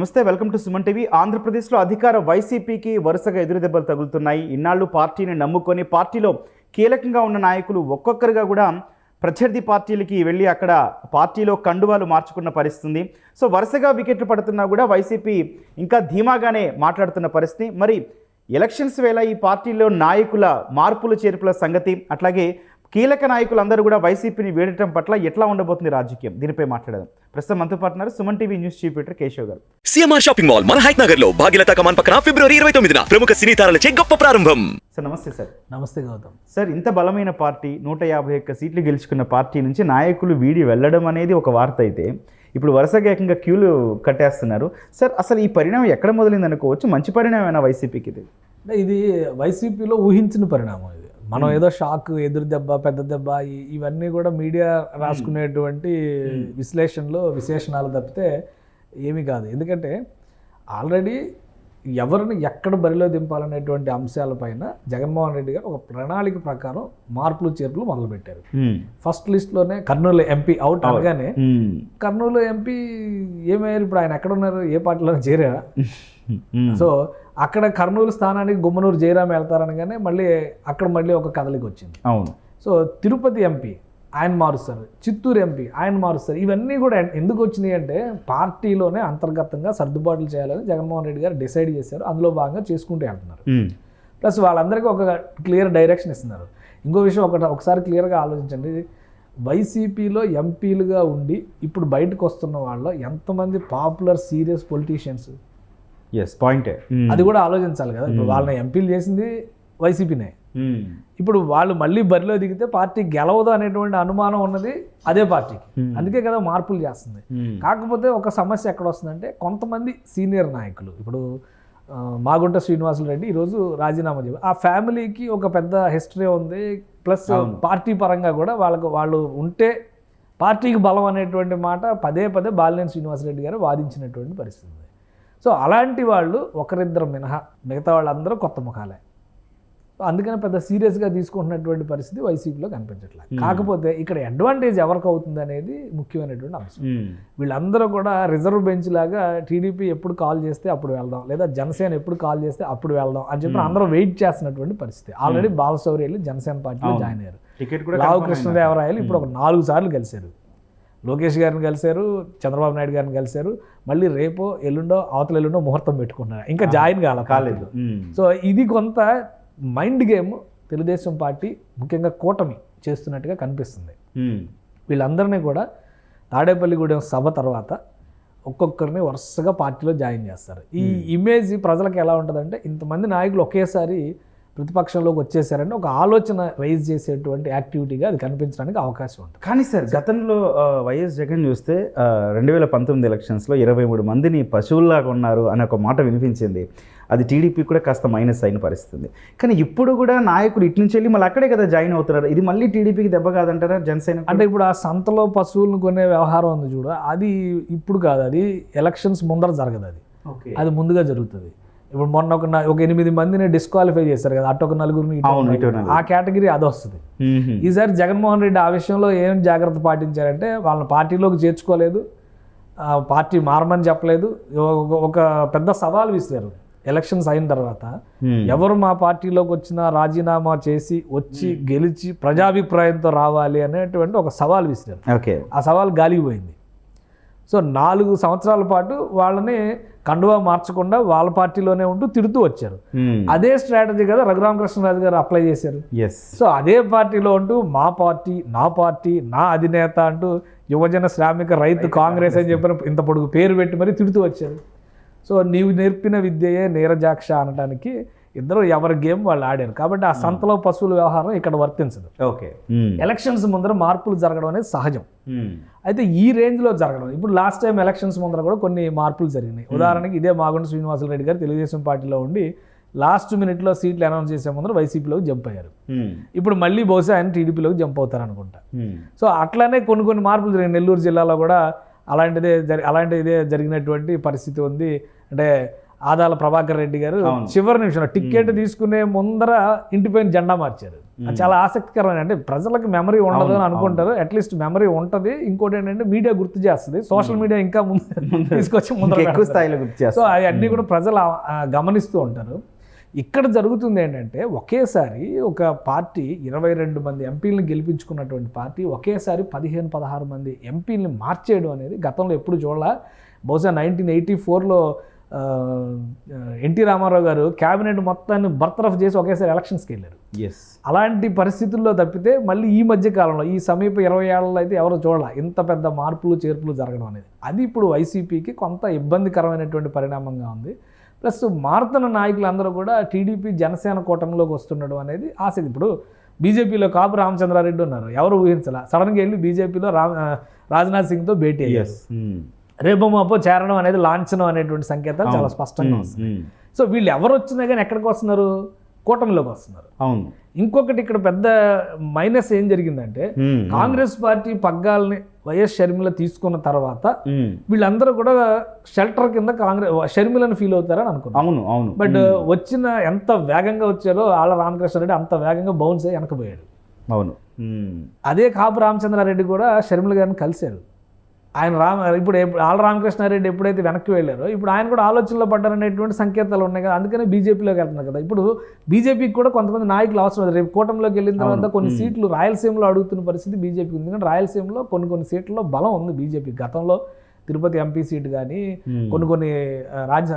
నమస్తే welcome to Suman TV. ఆంధ్రప్రదేశ్లో అధికార వైసీపీకి వరుసగా ఎదురుదెబ్బలు తగులుతున్నాయి. ఇన్నాళ్ళు పార్టీని నమ్ముకొని పార్టీలో కీలకంగా ఉన్న నాయకులు ఒక్కొక్కరుగా కూడా ప్రత్యర్థి పార్టీలకి వెళ్ళి అక్కడ పార్టీలో కండువాలు మార్చుకున్న పరిస్థితి. ఉంది సో వరుసగా వికెట్లు పడుతున్నా కూడా వైసీపీ ఇంకా ధీమాగానే మాట్లాడుతున్న పరిస్థితి. మరి ఎలక్షన్స్ వేళ ఈ పార్టీలో నాయకుల మార్పులు చేర్పుల సంగతి అట్లాగే కీలక నాయకులు అందరూ కూడా వైసీపీని వేడటం పట్ల ఎట్లా ఉండబోతుంది రాజకీయం? దీనిపై మాట్లాడదాం. ప్రస్తుతం మనతో పాటు ఉన్నారు Suman TV news chief editor Keshav garu. CMR shopping mall మన హైట్ నగర్లో భాగ్యలత కమాన్ పక్కన ఫిబ్రవరి ఇరవై తొమ్మిదిన ప్రముఖ సినీ తారలచే గొప్ప ప్రారంభం. సార్ నమస్తే సార్. నమస్తే గౌతమ్. సార్ ఇంత బలమైన పార్టీ నూట యాభై ఒక్క సీట్లు గెలుచుకున్న పార్టీ నుంచి నాయకులు వీడి వెళ్ళడం అనేది ఒక వార్త అయితే ఇప్పుడు వరుసగా ఏకంగా క్యూలు కట్టేస్తున్నారు. సార్ అసలు ఈ పరిణామం ఎక్కడ మొదలైంది అనుకోవచ్చు మంచి పరిణామమైనా వైసీపీకి ఇది ఇది వైసీపీలో ఊహించిన పరిణామం ఇది. మనం ఏదో షాక్ ఎదురు దెబ్బ పెద్ద దెబ్బ ఇవన్నీ కూడా మీడియా రాసుకునేటువంటి విశ్లేషణలు విశేషణాలు తప్పితే ఏమీ కాదు. ఎందుకంటే ఆల్రెడీ ఎవరిని ఎక్కడ బరిలో దింపాలనేటువంటి అంశాలపైన జగన్మోహన్ రెడ్డి గారు ఒక ప్రణాళిక ప్రకారం మార్పులు చేర్పులు మొదలుపెట్టారు. ఫస్ట్ లిస్ట్లోనే కర్నూలు ఎంపీ అవుట్ అనగానే మ్మ్. కర్నూలు ఎంపీ ఏమయ్యారు ఇప్పుడు ఆయన ఎక్కడ ఉన్నారు? ఏ పార్టీలో చేరారా. సో అక్కడ కర్నూలు స్థానానికి గుమ్మనూరు జయరాం వెళ్తారనగానే మళ్ళీ అక్కడ మళ్ళీ ఒక కదలిక వచ్చింది. అవును. సో తిరుపతి ఎంపీ ఆయన మారుస్తారు. చిత్తూరు ఎంపీ ఆయన మారుస్తారు. ఇవన్నీ కూడా ఎందుకు వచ్చినాయి అంటే పార్టీలోనే అంతర్గతంగా సర్దుబాట్లు చేయాలని జగన్మోహన్ రెడ్డి గారు డిసైడ్ చేశారు. అందులో భాగంగా చేసుకుంటూ వెళ్తున్నారు. ప్లస్ వాళ్ళందరికీ ఒక క్లియర్ డైరెక్షన్ ఇస్తున్నారు. ఇంకో విషయం ఒకటి ఒకసారి క్లియర్గా ఆలోచించండి. వైసీపీలో ఎంపీలుగా ఉండి ఇప్పుడు బయటకు వస్తున్న వాళ్ళు ఎంతమంది పాపులర్ సీరియస్ పొలిటీషియన్స్? ఎస్ పాయింటే. అది కూడా ఆలోచించాలి కదా. ఇప్పుడు వాళ్ళని ఎంపీలు చేసింది వైసీపీనే. ఇప్పుడు వాళ్ళు మళ్ళీ బరిలో దిగితే పార్టీ గెలవదు అనేటువంటి అనుమానం ఉన్నది అదే పార్టీకి. అందుకే కదా మార్పులు చేస్తుంది. కాకపోతే ఒక సమస్య ఎక్కడ వస్తుందంటే కొంతమంది సీనియర్ నాయకులు. ఇప్పుడు మాగుంట శ్రీనివాసులు రెడ్డి ఈరోజు రాజీనామా చేయాలి ఆ ఫ్యామిలీకి ఒక పెద్ద హిస్టరీ ఉంది. ప్లస్. పార్టీ పరంగా కూడా వాళ్ళకు వాళ్ళు ఉంటే పార్టీకి బలం అనేటువంటి మాట పదే పదే బాలినేని శ్రీనివాసరెడ్డి గారు వాదించినటువంటి పరిస్థితి ఉంది. సో అలాంటి వాళ్ళు ఒకరిద్దరు మినహా మిగతా వాళ్ళందరూ కొత్త ముఖాలే. అందుకని పెద్ద సీరియస్గా తీసుకుంటున్నటువంటి పరిస్థితి వైసీపీలో కనిపించట్లేదు. కాకపోతే ఇక్కడ అడ్వాంటేజ్ ఎవరికి అవుతుంది అనేది ముఖ్యమైనటువంటి అంశం. వీళ్ళందరూ కూడా రిజర్వ్ బెంచ్ లాగా టీడీపీ ఎప్పుడు కాల్ చేస్తే అప్పుడు వెళ్దాం లేదా జనసేన ఎప్పుడు కాల్ చేస్తే అప్పుడు వెళ్దాం అని చెప్పి అందరూ వెయిట్ చేస్తున్నటువంటి పరిస్థితి. ఆల్రెడీ బాలశౌరి వెళ్ళి జనసేన పార్టీలో జాయిన్ అయ్యారు. అయింది. కృష్ణదేవరాయలు ఇప్పుడు ఒక నాలుగు సార్లు కలిశారు లోకేష్ గారిని కలిశారు చంద్రబాబు నాయుడు గారిని కలిశారు మళ్ళీ రేపో ఎల్లుండో అవతల ఎల్లుండో ముహూర్తం పెట్టుకున్నారు ఇంకా జాయిన్ కాల కాలేదు. సో ఇది కొంత మైండ్ గేమ్ తెలుగుదేశం పార్టీ ముఖ్యంగా కూటమి చేస్తున్నట్టుగా కనిపిస్తుంది. వీళ్ళందరినీ కూడా తాడేపల్లిగూడెం సభ తర్వాత ఒక్కొక్కరిని వరుసగా పార్టీలో జాయిన్ చేస్తారు. ఈ ఇమేజ్ ప్రజలకు ఎలా ఉంటుందంటే ఇంతమంది నాయకులు ఒకేసారి ప్రతిపక్షంలోకి వచ్చేసారంటే ఒక ఆలోచన రైజ్ చేసేటువంటి యాక్టివిటీగా అది కనిపించడానికి అవకాశం ఉంటుంది. కానీ సార్ గతంలో వైఎస్ జగన్ చూస్తే రెండు వేల పంతొమ్మిది ఎలక్షన్స్లో ఇరవై మూడు మందిని పశువుల్లాగా ఉన్నారు అనే ఒక మాట వినిపించింది. అది టీడీపీ కూడా కాస్త మైనస్ అయిన పరిస్థితి కానీ ఇప్పుడు కూడా నాయకులు ఇటు నుంచి వెళ్ళి మళ్ళీ అక్కడే కదా జాయిన్ అవుతున్నారు. ఇది మళ్ళీ టీడీపీకి దెబ్బ కాదంటారా జనసేన అంటే ఇప్పుడు ఆ సంతలో పశువులను కొనే వ్యవహారం ఉంది చూడు. అది ఇప్పుడు కాదు. అది ఎలక్షన్స్ ముందర జరగదు అది. ఓకే. అది ముందుగా జరుగుతుంది. ఇప్పుడు మొన్న ఒక ఒక ఎనిమిది మందిని డిస్క్వాలిఫై చేశారు కదా. అటు ఒక నలుగురిని. ఆ కేటగిరీ అది వస్తుంది. ఈసారి జగన్మోహన్ రెడ్డి ఆ విషయంలో ఏం జాగ్రత్త పాటించారంటే వాళ్ళని పార్టీలోకి చేర్చుకోలేదు. ఆ, పార్టీ మారమని చెప్పలేదు. ఒక- ఒక పెద్ద సవాల్ విసిరారు. ఎలక్షన్స్ అయిన తర్వాత ఎవరు మా పార్టీలోకి వచ్చినా రాజీనామా చేసి వచ్చి గెలిచి ప్రజాభిప్రాయంతో రావాలి అనేటువంటి ఒక సవాల్ విసిరారు. ఓకే. ఆ సవాల్ గాలిపోయింది సో నాలుగు సంవత్సరాల పాటు వాళ్ళని కండువా మార్చకుండా వాళ్ళ పార్టీలోనే ఉంటూ తిడుతూ వచ్చారు. అదే స్ట్రాటజీ కదా రఘురామకృష్ణరాజు గారు అప్లై చేశారు. ఎస్ సో అదే పార్టీలో ఉంటూ మా పార్టీ నా పార్టీ నా అధినేత అంటూ యువజన శ్రామిక రైతు కాంగ్రెస్ అని చెప్పిన ఇంత పొడుగు పేరు పెట్టి మరీ తిడుతూ వచ్చారు. సో నీవు నేర్పిన విద్యయే నీరజాక్ష అనడానికి ఇద్దరు ఎవరి గేమ్ వాళ్ళు ఆడారు. కాబట్టి ఆ సంతలో పశువుల వ్యవహారం ఇక్కడ వర్తించదు. ఓకే. ఎలక్షన్స్ ముందర మార్పులు జరగడం అనేది సహజం. అయితే ఈ రేంజ్లో జరగడం. ఇప్పుడు లాస్ట్ టైం ఎలక్షన్స్ ముందర కూడా కొన్ని మార్పులు జరిగినాయి. ఉదాహరణకి ఇదే మాగుంట శ్రీనివాసులు రెడ్డి గారు తెలుగుదేశం పార్టీలో ఉండి లాస్ట్ మినిట్లో సీట్లు అనౌన్స్ చేసే ముందర వైసీపీలోకి జంప్ అయ్యారు. ఇప్పుడు మళ్ళీ బహుశా ఆయన టీడీపీలోకి జంప్ అవుతారు అనుకుంటా సో అట్లానే కొన్ని కొన్ని మార్పులు జరిగినాయి. నెల్లూరు జిల్లాలో కూడా అలాంటిదే జరి అలాంటిదే జరిగినటువంటి పరిస్థితి ఉంది. అంటే ఆదాల ప్రభాకర్ రెడ్డి గారు. చివరి నిమిషంలో టికెట్ తీసుకునే ముందర ఇంటిపైన జెండా మార్చారు. చాలా ఆసక్తికరమైన అంటే ప్రజలకు మెమరీ ఉండదు అని అనుకుంటారు. అట్లీస్ట్ మెమరీ ఉంటది. ఇంకోటి ఏంటంటే మీడియా గుర్తు చేస్తుంది. సోషల్ మీడియా ఇంకా ముందు తీసుకొచ్చి ముందు ఎక్కువ స్థాయిలో గుర్తు సో చేస్తారు అవన్నీ కూడా ప్రజలు గమనిస్తూ ఉంటారు. ఇక్కడ జరుగుతుంది ఏంటంటే ఒకేసారి ఒక పార్టీ ఇరవై రెండు మంది ఎంపీలను గెలిపించుకున్నటువంటి పార్టీ ఒకేసారి పదిహేను పదహారు మంది ఎంపీలని మార్చేయడం అనేది గతంలో ఎప్పుడు చూడాల. బహుశా నైన్టీన్ ఎయిటీ ఫోర్లో ఎన్టీ రామారావు గారు క్యాబినెట్ మొత్తాన్ని బర్తరఫ్ చేసి ఒకేసారి ఎలక్షన్స్కి వెళ్ళారు. ఎస్ అలాంటి పరిస్థితుల్లో తప్పితే మళ్ళీ ఈ మధ్య కాలంలో ఈ సమీప ఇరవై ఏళ్ళలో అయితే ఎవరు చూడాల ఇంత పెద్ద మార్పులు చేర్పులు జరగడం అనేది. అది ఇప్పుడు వైసీపీకి కొంత ఇబ్బందికరమైనటువంటి పరిణామంగా ఉంది. ప్లస్ మారుతున్న నాయకులందరూ కూడా టీడీపీ జనసేన కూటమిలోకి వస్తుండడం అనేది ఆసక్తి ఇప్పుడు బీజేపీలో కాపు రామచంద్రారెడ్డి ఉన్నారు. ఎవరు ఊహించాల? సడన్గా వెళ్ళి బీజేపీలో రామ్ రాజ్నాథ్ సింగ్తో భేటీ అయ్యారు. ఎస్ రేపు మాపో చేరడం అనేది లాంఛనం అనేటువంటి సంకేతాలు చాలా స్పష్టంగా వస్తాయి సో వీళ్ళు ఎవరు వచ్చినా కానీ ఎక్కడికి వస్తున్నారు? కూటమిలోకి వస్తున్నారు. అవును. ఇంకొకటి ఇక్కడ పెద్ద మైనస్ ఏం జరిగిందంటే కాంగ్రెస్ పార్టీ పగ్గాల్ని వైఎస్ షర్మిల తీసుకున్న తర్వాత వీళ్ళందరూ కూడా షెల్టర్ కింద కాంగ్రెస్ షర్మిలను ఫీల్ అవుతారని అనుకున్నాం. అవును అవును. బట్ వచ్చిన ఎంత వేగంగా వచ్చారో ఆళ్ళ రామకృష్ణారెడ్డి అంత వేగంగా బౌన్స్ అయ్యి వెనకపోయాడు అవును. అదే కాపు రామచంద్రారెడ్డి కూడా షర్మిల గారిని కలిశారు. ఆయన రామ ఇప్పుడు ఆళ్ళ రామకృష్ణారెడ్డి ఎప్పుడైతే వెనక్కి వెళ్ళారో ఇప్పుడు ఆయన కూడా ఆలోచనలో పడ్డారనేటువంటి సంకేతాలు ఉన్నాయి కదా అందుకనే బీజేపీలోకి వెళ్తున్నారు కదా. ఇప్పుడు బీజేపీకి కూడా కొంతమంది నాయకులు అవసరం లేదు. రేపు కూటమిలోకి వెళ్ళిన తర్వాత కొన్ని సీట్లు రాయలసీమలో అడుగుతున్న పరిస్థితి బీజేపీకి ఉంది. ఎందుకంటే రాయలసీమలో కొన్ని కొన్ని సీట్లలో బలం ఉంది బీజేపీ గతంలో. తిరుపతి ఎంపీ సీట్ కానీ కొన్ని కొన్ని రాజ్య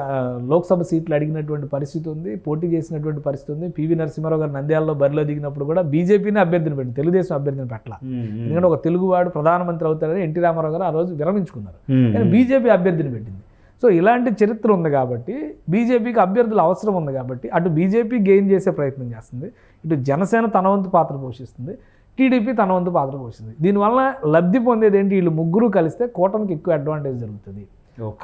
లోక్సభ సీట్లు అడిగినటువంటి పరిస్థితి ఉంది పోటీ చేసినటువంటి పరిస్థితి ఉంది. పివి నరసింహారావు గారు నంద్యాలలో బరిలో దిగినప్పుడు కూడా బీజేపీని అభ్యర్థిని పెట్టి తెలుగుదేశం అభ్యర్థిని పెట్టాల. ఎందుకంటే ఒక తెలుగువాడు ప్రధానమంత్రి అవుతాడని ఎన్టీ రామారావు గారు ఆ రోజు విరమించుకున్నారు. కానీ బీజేపీ అభ్యర్థిని పెట్టింది. సో ఇలాంటి చరిత్ర ఉంది కాబట్టి బీజేపీకి అభ్యర్థులు అవసరం ఉంది కాబట్టి అటు బీజేపీ గెయిన్ చేసే ప్రయత్నం చేస్తుంది. ఇటు జనసేన తన వంతు పాత్ర పోషిస్తుంది. టీడీపీ తన వంతు పాత్ర పోషిస్తుంది దీనివల్ల లబ్ధి పొందేది ఏంటి వీళ్ళు ముగ్గురు కలిస్తే కూటమికి ఎక్కువ అడ్వాంటేజ్ జరుగుతుంది.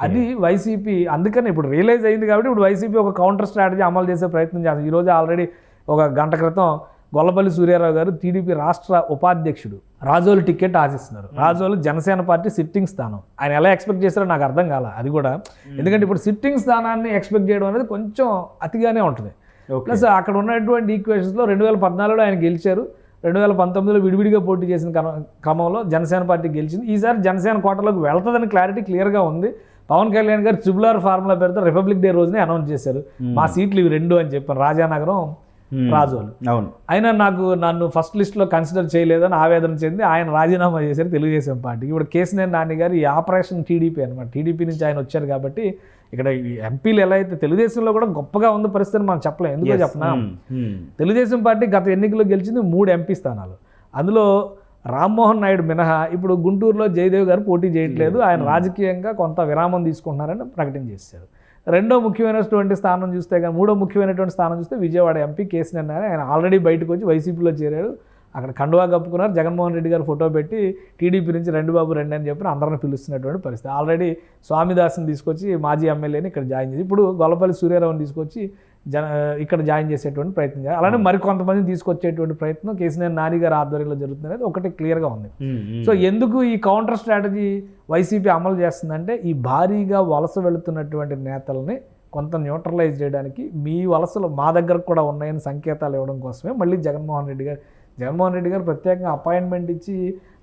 అది వైసీపీ అందుకని ఇప్పుడు రియలైజ్ అయింది కాబట్టి ఇప్పుడు వైసీపీ ఒక కౌంటర్ స్ట్రాటజీ అమలు చేసే ప్రయత్నం చేస్తుంది. ఈరోజు ఆల్రెడీ ఒక గంట క్రితం గొల్లపల్లి సూర్యారావు గారు టీడీపీ రాష్ట్ర ఉపాధ్యక్షుడు రాజోలు టికెట్ ఆశిస్తున్నారు. రాజోలు జనసేన పార్టీ సిట్టింగ్ స్థానం. ఆయన ఎలా ఎక్స్పెక్ట్ చేశారో నాకు అర్థం కాల. అది కూడా ఎందుకంటే ఇప్పుడు సిట్టింగ్ స్థానాన్ని ఎక్స్పెక్ట్ చేయడం అనేది కొంచెం అతిగానే ఉంటుంది. ప్లస్ అక్కడ ఉన్నటువంటి ఈక్వేషన్స్లో రెండు వేల పద్నాలుగులో ఆయన గెలిచారు. రెండు వేల పంతొమ్మిదిలో విడివిడిగా పోటీ చేసిన క్రమ- క్రమంలో జనసేన పార్టీ గెలిచింది. ఈసారి జనసేన కోటలోకి వెళ్తుందని క్లారిటీ క్లియర్గా ఉంది. Pawan Kalyan garu triple R formula పేరుతో రిపబ్లిక్ డే రోజునే అనౌన్స్ చేశారు. మా సీట్లు ఇవి రెండు అని చెప్పారు. రాజానగరం. రాజోలు. అవును. అయినా నాకు నన్ను ఫస్ట్ లిస్ట్లో కన్సిడర్ చేయలేదని ఆవేదన చెంది ఆయన రాజీనామా చేశారు తెలుగుదేశం పార్టీకి. ఇప్పుడు కేసీఆర్ నాని గారు ఈ ఆపరేషన్ టీడీపీ అనమాట టీడీపీ నుంచి ఆయన వచ్చారు కాబట్టి ఇక్కడ ఈ ఎంపీలు ఎలా అయితే తెలుగుదేశంలో కూడా గొప్పగా ఉంది పరిస్థితి మనం చెప్పలేం. ఎందుకో. చెప్పనా? ఉమ్, ఉమ్. తెలుగుదేశం పార్టీ గత ఎన్నికల్లో గెలిచింది మూడు ఎంపీ స్థానాలు. అందులో రామ్మోహన్ నాయుడు మినహా ఇప్పుడు గుంటూరులో జయదేవ్ గారు పోటీ చేయట్లేదు. ఆయన రాజకీయంగా కొంత విరామం తీసుకుంటున్నారని ప్రకటన చేశారు. రెండో ముఖ్యమైనటువంటి స్థానం చూస్తే కానీ మూడో ముఖ్యమైనటువంటి స్థానం చూస్తే విజయవాడ ఎంపీ కేసీఆర్ ఆయన ఆల్రెడీ బయటకు వచ్చి వైసీపీలో చేరాడు. అక్కడ కండువా కప్పుకున్నారు. జగన్మోహన్ రెడ్డి గారు ఫోటో పెట్టి టీడీపీ నుంచి రెండు బాబు రెండు అని చెప్పి అందరిని పిలుస్తున్నటువంటి పరిస్థితి. ఆల్రెడీ స్వామిదాస్ని తీసుకొచ్చి మాజీ ఎమ్మెల్యేని ఇక్కడ జాయిన్ చేసి ఇప్పుడు గొల్లపల్లి సూర్యారావుని తీసుకొచ్చి జన ఇక్కడ జాయిన్ చేసేటువంటి ప్రయత్నం చేయాలి అలానే మరికొంతమందిని తీసుకొచ్చేటువంటి ప్రయత్నం కేసీఆర్ నాని గారి ఆధ్వర్యంలో జరుగుతుంది అనేది ఒకటి క్లియర్గా ఉంది. సో ఎందుకు ఈ కౌంటర్ స్ట్రాటజీ వైసీపీ అమలు చేస్తుందంటే ఈ భారీగా వలస వెళుతున్నటువంటి నేతల్ని కొంత న్యూట్రలైజ్ చేయడానికి మీ వలసలు మా దగ్గర కూడా ఉన్నాయని సంకేతాలు ఇవ్వడం కోసమే మళ్ళీ జగన్మోహన్ రెడ్డి గారు జగన్మోహన్ రెడ్డి గారు ప్రత్యేకంగా అపాయింట్మెంట్ ఇచ్చి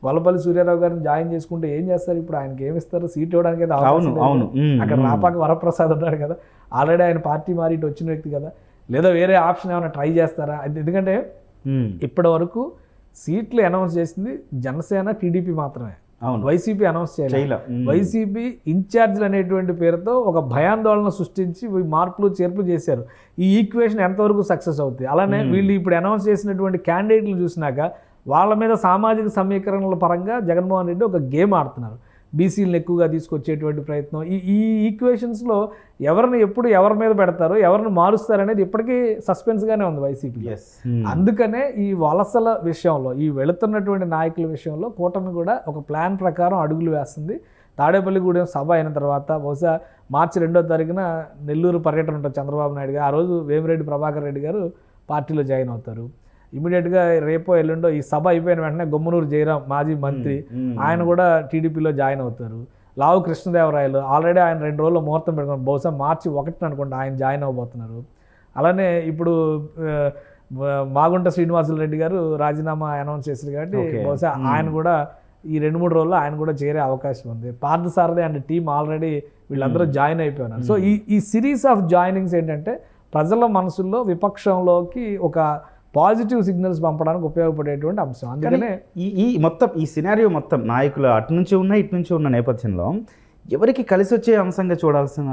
గొల్లపల్లి సూర్యారావు గారిని జాయిన్ చేసుకుంటే ఏం చేస్తారు? ఇప్పుడు ఆయనకి ఏమి ఇస్తారు? సీట్ ఇవ్వడానికి అయితే అవును. అవును. అక్కడ. రాపాక వరప్రసాద్ ఉన్నాడు కదా. ఆల్రెడీ ఆయన పార్టీ మారి ఇటు వచ్చిన వ్యక్తి కదా. లేదా వేరే ఆప్షన్ ఏమైనా ట్రై చేస్తారా? ఎందుకంటే ఇప్పటి వరకు సీట్లు అనౌన్స్ చేసింది జనసేన టీడీపీ మాత్రమే. అవును. వైసీపీ అనౌన్స్ చేయలేదు. చేయలే. వైసీపీ ఇన్ఛార్జ్లు అనేటువంటి పేరుతో ఒక భయాందోళన సృష్టించి మార్పులు చేర్పులు చేశారు. ఈ ఈక్వేషన్ ఎంతవరకు సక్సెస్ అవుతుంది అలానే వీళ్ళు ఇప్పుడు అనౌన్స్ చేసినటువంటి క్యాండిడేట్లు చూసినాక వాళ్ళ మీద సామాజిక సమీకరణల పరంగా జగన్మోహన్ రెడ్డి ఒక గేమ్ ఆడుతున్నారు. బీసీలను ఎక్కువగా తీసుకొచ్చేటువంటి ప్రయత్నం. ఈ ఈ ఈక్వేషన్స్లో ఎవరిని ఎప్పుడు ఎవరి మీద పెడతారు ఎవరిని మారుస్తారు ఇప్పటికీ సస్పెన్స్గానే ఉంది వైసీపీ. ఉమ్. అందుకనే ఈ వలసల విషయంలో ఈ వెళుతున్నటువంటి నాయకుల విషయంలో కూటమి కూడా ఒక ప్లాన్ ప్రకారం అడుగులు వేస్తుంది. తాడేపల్లిగూడెం సభ అయిన తర్వాత బహుశా మార్చి రెండో తారీఖున నెల్లూరు పర్యటన ఉంటుంది చంద్రబాబు నాయుడు గారు. ఆ రోజు వేమిరెడ్డి ప్రభాకర్ రెడ్డి గారు పార్టీలో జాయిన్ అవుతారు. ఇమీడియట్గా రేపో ఎల్లుండో ఈ సభ అయిపోయిన వెంటనే గొమ్మనూరు జయరాం మాజీ మంత్రి. ఆయన కూడా టీడీపీలో జాయిన్ అవుతారు. లావు కృష్ణదేవరాయలు ఆల్రెడీ ఆయన రెండు రోజులు ముహూర్తం పెట్టుకున్నారు బహుశా మార్చి ఒకటిన అనుకుంటా ఆయన జాయిన్ అవ్వబోతున్నారు. అలానే ఇప్పుడు మాగుంట శ్రీనివాసులు రెడ్డి గారు రాజీనామా అనౌన్స్ చేశారు కాబట్టి. బహుశా ఆయన కూడా ఈ రెండు మూడు రోజుల్లో ఆయన కూడా చేరే అవకాశం ఉంది. పార్థసారథి అండ్ టీం ఆల్రెడీ వీళ్ళందరూ జాయిన్ అయిపోయినారు. సో ఈ ఈ సిరీస్ ఆఫ్ జాయినింగ్స్ ఏంటంటే ప్రజల మనసుల్లో విపక్షంలోకి ఒక పాజిటివ్ సిగ్నల్స్ పంపడానికి ఉపయోగపడేటువంటి అంశం. అందుకనే ఈ ఈ మొత్తం ఈ సినారియో మొత్తం నాయకులు అటు నుంచి ఉన్న ఇటు నుంచి ఉన్న నేపథ్యంలో ఎవరికి కలిసి వచ్చే అంశంగా చూడాల్సిన.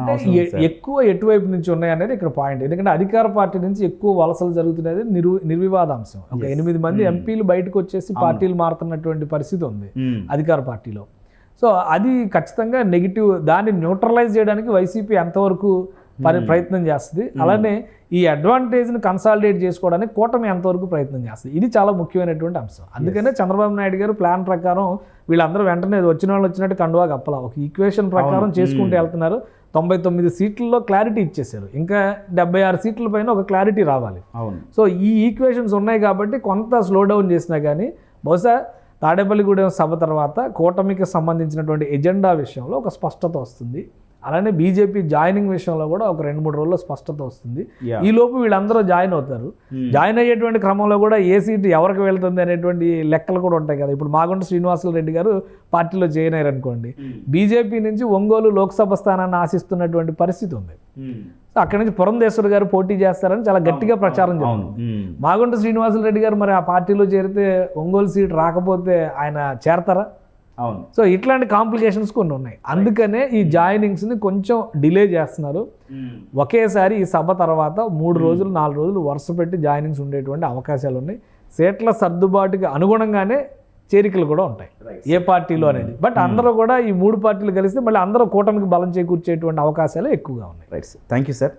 ఎక్కువ ఎటువైపు నుంచి ఉన్నాయి అనేది ఇక్కడ పాయింట్. ఎందుకంటే అధికార పార్టీ నుంచి ఎక్కువ వలసలు జరుగుతున్నది నిరు నిర్వివాదాంశం ఒక ఎనిమిది మంది ఎంపీలు బయటకు వచ్చేసి పార్టీలు మారుతున్నటువంటి పరిస్థితి ఉంది మ్మ్. అధికార పార్టీలో. సో అది ఖచ్చితంగా నెగిటివ్ దాన్ని న్యూట్రలైజ్ చేయడానికి వైసీపీ ఎంతవరకు పని ప్రయత్నం చేస్తుంది. అలానే ఈ అడ్వాంటేజ్ని కన్సాలిడేట్ చేసుకోవడానికి కూటమి ఎంతవరకు ప్రయత్నం చేస్తుంది. ఇది చాలా ముఖ్యమైనటువంటి అంశం. అందుకనే చంద్రబాబు నాయుడు గారు ప్లాన్ ప్రకారం వీళ్ళందరూ వెంటనే వచ్చిన వాళ్ళు వచ్చినట్టు కండువా కప్పలా. ఒక ఈక్వేషన్ ప్రకారం చేసుకుంటూ వెళ్తున్నారు. తొంభై తొమ్మిది సీట్లలో క్లారిటీ ఇచ్చేసారు ఇంకా డెబ్బై ఆరు సీట్ల పైన ఒక క్లారిటీ రావాలి. అవును. సో ఈ ఈక్వేషన్స్ ఉన్నాయి కాబట్టి కొంత స్లో డౌన్ చేసినా కానీ బహుశా తాడేపల్లిగూడెం సభ తర్వాత కూటమికి సంబంధించినటువంటి ఎజెండా విషయంలో ఒక స్పష్టత వస్తుంది. అలానే బీజేపీ జాయినింగ్ విషయంలో కూడా ఒక రెండు మూడు రోజుల్లో స్పష్టత వస్తుంది. ఈ లోపు వీళ్ళందరూ జాయిన్ అవుతారు. జాయిన్ అయ్యేటువంటి క్రమంలో కూడా ఏ సీట్ ఎవరికి వెళ్తుంది అనేటువంటి లెక్కలు కూడా ఉంటాయి కదా. ఇప్పుడు మాగుంట శ్రీనివాసులు రెడ్డి గారు పార్టీలో జాయిన్ అయ్యారు అనుకోండి. బీజేపీ నుంచి ఒంగోలు లోక్సభ స్థానాన్ని ఆశిస్తున్నటువంటి పరిస్థితి ఉంది. సో అక్కడి నుంచి పురంధేశ్వర్ గారు పోటీ చేస్తారని చాలా గట్టిగా ప్రచారం జరుగుతుంది. మ్మ్. మాగుంట శ్రీనివాసులు రెడ్డి గారు మరి ఆ పార్టీలో చేరితే ఒంగోలు సీట్ రాకపోతే ఆయన చేరతారా? అవును. సో ఇట్లాంటి కాంప్లికేషన్స్ కొన్ని ఉన్నాయి. అందుకనే ఈ జాయినింగ్స్ని కొంచెం డిలే చేస్తున్నారు. ఒకేసారి ఈ సభ తర్వాత మూడు రోజులు నాలుగు రోజులు వరుస పెట్టి జాయినింగ్స్ ఉండేటువంటి అవకాశాలు ఉన్నాయి. సీట్ల సర్దుబాటుకి అనుగుణంగానే చేరికలు కూడా ఉంటాయి. ఏ పార్టీలో అనేది. బట్ అందరూ కూడా ఈ మూడు పార్టీలు కలిస్తే మళ్ళీ అందరూ కూటమికి బలం చేకూర్చేటువంటి అవకాశాలు ఎక్కువగా ఉన్నాయి. Right sir thank you sir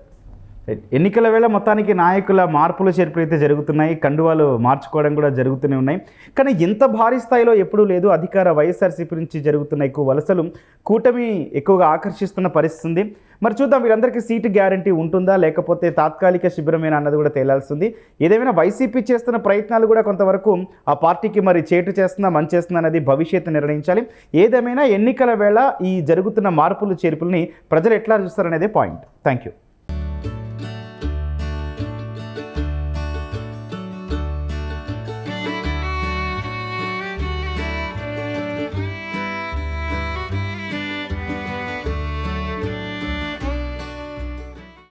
ఎన్నికల వేళ మొత్తానికి నాయకుల మార్పులు చేర్పులు అయితే జరుగుతున్నాయి. కండువాలు మార్చుకోవడం కూడా జరుగుతూనే ఉన్నాయి. కానీ ఇంత భారీ స్థాయిలో ఎప్పుడూ లేదు. అధికార వైఎస్ఆర్సీపీ నుంచి జరుగుతున్న ఎక్కువ వలసలు కూటమి ఎక్కువగా ఆకర్షిస్తున్న పరిస్థితి ఉంది. మరి చూద్దాం వీళ్ళందరికీ సీటు గ్యారంటీ ఉంటుందా? లేకపోతే తాత్కాలిక శిబిరమేనా అన్నది కూడా తేలాల్సింది ఏదేమైనా వైసీపీ చేస్తున్న ప్రయత్నాలు కూడా కొంతవరకు ఆ పార్టీకి మరి చేటు చేస్తుందా మంచి చేస్తుందా అనేది భవిష్యత్తు నిర్ణయించాలి. ఏదేమైనా ఎన్నికల వేళ ఈ జరుగుతున్న మార్పులు చేర్పుల్ని ప్రజలు ఎట్లా చూస్తారనేదే పాయింట్. Thank you